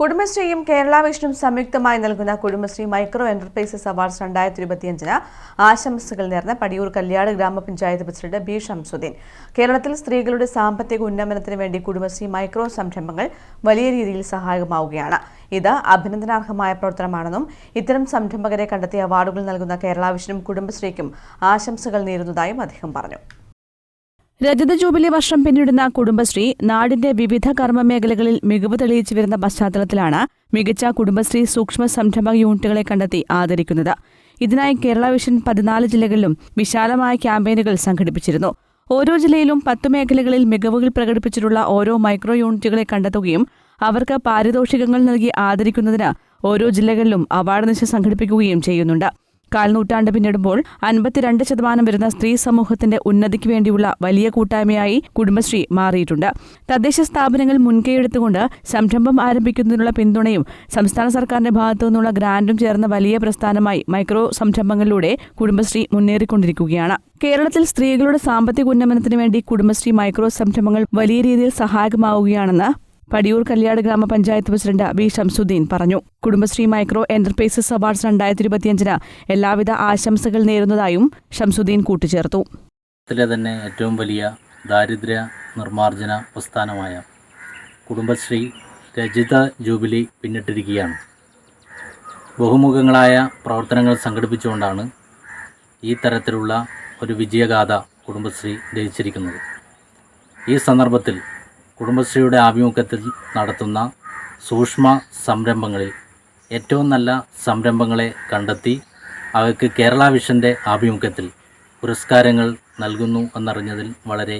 കുടുംബശ്രീയും കേരള വിഷനും സംയുക്തമായി നൽകുന്ന Kudumbashree micro enterprises awards രണ്ടായിരത്തി ഇരുപത്തിയഞ്ചിന് ആശംസകൾ നേർന്ന പടിയൂർ കല്യാട് ഗ്രാമപഞ്ചായത്ത് പ്രസിഡന്റ് ബി ഷംസുദ്ദീൻ കേരളത്തിൽ സ്ത്രീകളുടെ സാമ്പത്തിക ഉന്നമനത്തിന് വേണ്ടി കുടുംബശ്രീ മൈക്രോ സംരംഭങ്ങൾ വലിയ രീതിയിൽ സഹായകമാവുകയാണ്. ഇത് അഭിനന്ദനാർഹമായ പ്രവർത്തനമാണെന്നും ഇത്തരം സംരംഭകരെ കണ്ടെത്തി അവാർഡുകൾ നൽകുന്ന കേരള വിഷനും കുടുംബശ്രീക്കും ആശംസകൾ നേരുന്നതായും അദ്ദേഹം പറഞ്ഞു. രജത ജൂബിലി വർഷം പിന്നിടുന്ന കുടുംബശ്രീ നാടിന്റെ വിവിധ കർമ്മ മേഖലകളിൽ മികവ് തെളിയിച്ചു വരുന്ന പശ്ചാത്തലത്തിലാണ് മികച്ച കുടുംബശ്രീ സൂക്ഷ്മ സംരംഭക യൂണിറ്റുകളെ കണ്ടെത്തി ആദരിക്കുന്നത്. ഇതിനായി കേരള വിഷൻ പതിനാല് ജില്ലകളിലും വിശാലമായ ക്യാമ്പയിനുകൾ സംഘടിപ്പിച്ചിരുന്നു. ഓരോ ജില്ലയിലും പത്തു മേഖലകളിൽ മികവുകൾ പ്രകടിപ്പിച്ചിട്ടുള്ള ഓരോ മൈക്രോ യൂണിറ്റുകളെ കണ്ടെത്തുകയും അവർക്ക് പാരിതോഷികങ്ങൾ നൽകി ആദരിക്കുന്നതിന് ഓരോ ജില്ലകളിലും അവാർഡ് നിശ സംഘടിപ്പിക്കുകയും ചെയ്യുന്നുണ്ട്. കാൽനൂറ്റാണ്ട് പിന്നിടുമ്പോൾ അൻപത്തിരണ്ട് ശതമാനം വരുന്ന സ്ത്രീ സമൂഹത്തിന്റെ ഉന്നതിക്ക് വേണ്ടിയുള്ള വലിയ കൂട്ടായ്മയായി കുടുംബശ്രീ മാറിയിട്ടുണ്ട്. തദ്ദേശ സ്ഥാപനങ്ങൾ മുൻകൈയെടുത്തുകൊണ്ട് സംരംഭം ആരംഭിക്കുന്നതിനുള്ള പിന്തുണയും സംസ്ഥാന സർക്കാരിന്റെ ഭാഗത്തു നിന്നുള്ള ഗ്രാന്റും ചേർന്ന വലിയ പ്രസ്ഥാനമായി മൈക്രോ സംരംഭങ്ങളിലൂടെ കുടുംബശ്രീ മുന്നേറിക്കൊണ്ടിരിക്കുകയാണ്. കേരളത്തിൽ സ്ത്രീകളുടെ സാമ്പത്തിക ഉന്നമനത്തിന് വേണ്ടി കുടുംബശ്രീ മൈക്രോ സംരംഭങ്ങൾ വലിയ രീതിയിൽ സഹായകമാവുകയാണെന്ന് പടിയൂർ കല്യാട് ഗ്രാമപഞ്ചായത്ത് പ്രസിഡന്റ് ബി ഷംസുദ്ദീൻ പറഞ്ഞു. കുടുംബശ്രീ മൈക്രോ എന്റർപ്രൈസസ് അവാർഡ്സ് രണ്ടായിരത്തി ഇരുപത്തിയഞ്ചിന് എല്ലാവിധ ആശംസകൾ നേരുന്നതായും ഷംസുദ്ദീൻ കൂട്ടിച്ചേർത്തു. തന്നെ ഏറ്റവും വലിയ ദാരിദ്ര്യ നിർമ്മാർജന പ്രസ്ഥാനമായ കുടുംബശ്രീ രജിത ജൂബിലി പിന്നിട്ടിരിക്കുകയാണ്. ബഹുമുഖങ്ങളായ പ്രവർത്തനങ്ങൾ സംഘടിപ്പിച്ചുകൊണ്ടാണ് ഈ തരത്തിലുള്ള ഒരു വിജയഗാഥ കുടുംബശ്രീ രചിച്ചിരിക്കുന്നത്. ഈ സന്ദർഭത്തിൽ കുടുംബശ്രീയുടെ ആഭിമുഖ്യത്തിൽ നടത്തുന്ന സൂക്ഷ്മ സംരംഭങ്ങളിൽ ഏറ്റവും നല്ല സംരംഭങ്ങളെ കണ്ടെത്തി അവയ്ക്ക് കേരള വിഷന്റെ ആഭിമുഖ്യത്തിൽ പുരസ്കാരങ്ങൾ നൽകുന്നു എന്നറിഞ്ഞതിൽ വളരെ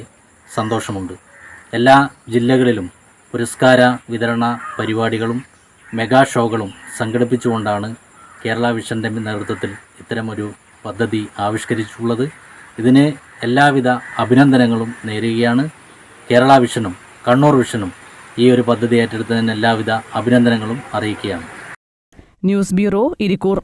സന്തോഷമുണ്ട്. എല്ലാ ജില്ലകളിലും പുരസ്കാര വിതരണ പരിപാടികളും മെഗാ ഷോകളും സംഘടിപ്പിച്ചുകൊണ്ടാണ് കേരള വിഷന്റെ നേതൃത്വത്തിൽ ഇത്തരമൊരു പദ്ധതി ആവിഷ്കരിച്ചിട്ടുള്ളത്. ഇതിന് എല്ലാവിധ അഭിനന്ദനങ്ങളും നേരുകയാണ്. കേരള വിഷനും കണ്ണൂർ വിഷനും ഈ ഒരു പദ്ധതി ഏറ്റെടുത്തതിന് എല്ലാവിധ അഭിനന്ദനങ്ങളും അറിയിക്കുകയാണ്. News bureau Irikkur.